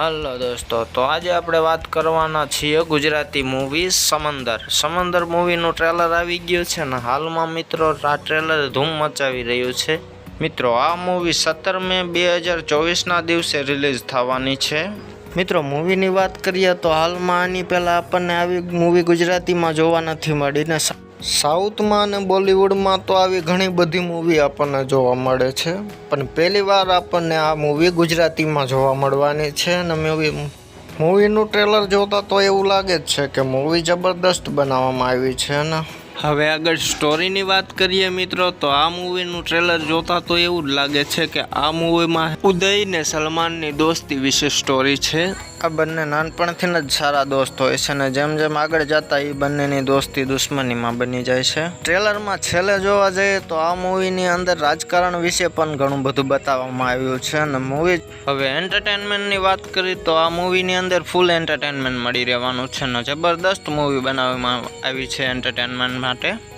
હાલો દોસ્તો, તો આજે આપણે વાત કરવાના છીએ ગુજરાતી મૂવી સમંદર. સમંદર મૂવીનું ટ્રેલર આવી ગયું છે ને હાલમાં મિત્રો આ ટ્રેલર ધૂમ મચાવી રહ્યું છે. મિત્રો, આ મૂવી સત્તર મે બે હજાર ચોવીસના દિવસે રિલીઝ થવાની છે. મિત્રો મૂવીની વાત કરીએ તો હાલમાં આની પહેલાં આપણને આવી મૂવી ગુજરાતીમાં જોવા નથી મળી ને સાઉથમાં અને બોલિવૂડમાં તો આવી ઘણી બધી મૂવી આપણને જોવા મળે છે. પણ પહેલી વાર આપણને આ મૂવી ગુજરાતીમાં જોવા મળવાની છે અને મૂવી મૂવીનું ટ્રેલર જોતા તો એવું લાગે જ છે કે મૂવી જબરદસ્ત બનાવવામાં આવી છે અને હવે આગળ સ્ટોરીની વાત કરીએ મિત્રો તો આ મૂવીનું ટ્રેલર જોતા તો એવું જ લાગે છે કે આ મૂવીમાં ઉદય ને સલમાનની દોસ્તી વિશે સ્ટોરી છે. આ બંને નાનપણથી જ સારા દોસ્ત હોય છે અને જેમ જેમ આગળ જતા એ બંનેની દોસ્તી દુશ્મનીમાં બની જાય છે. ટ્રેલરમાં છેલ્લે જોવા જઈએ તો આ મૂવીની અંદર રાજકારણ વિશે પણ ઘણું બધું બતાવવામાં આવ્યું છે અને મૂવી હવે એન્ટરટેનમેન્ટની વાત કરી તો આ મૂવીની અંદર ફૂલ એન્ટરટેનમેન્ટ મળી રહેવાનું છે અને જબરદસ્ત મૂવી બનાવવામાં આવી છે એન્ટરટેનમેન્ટ natin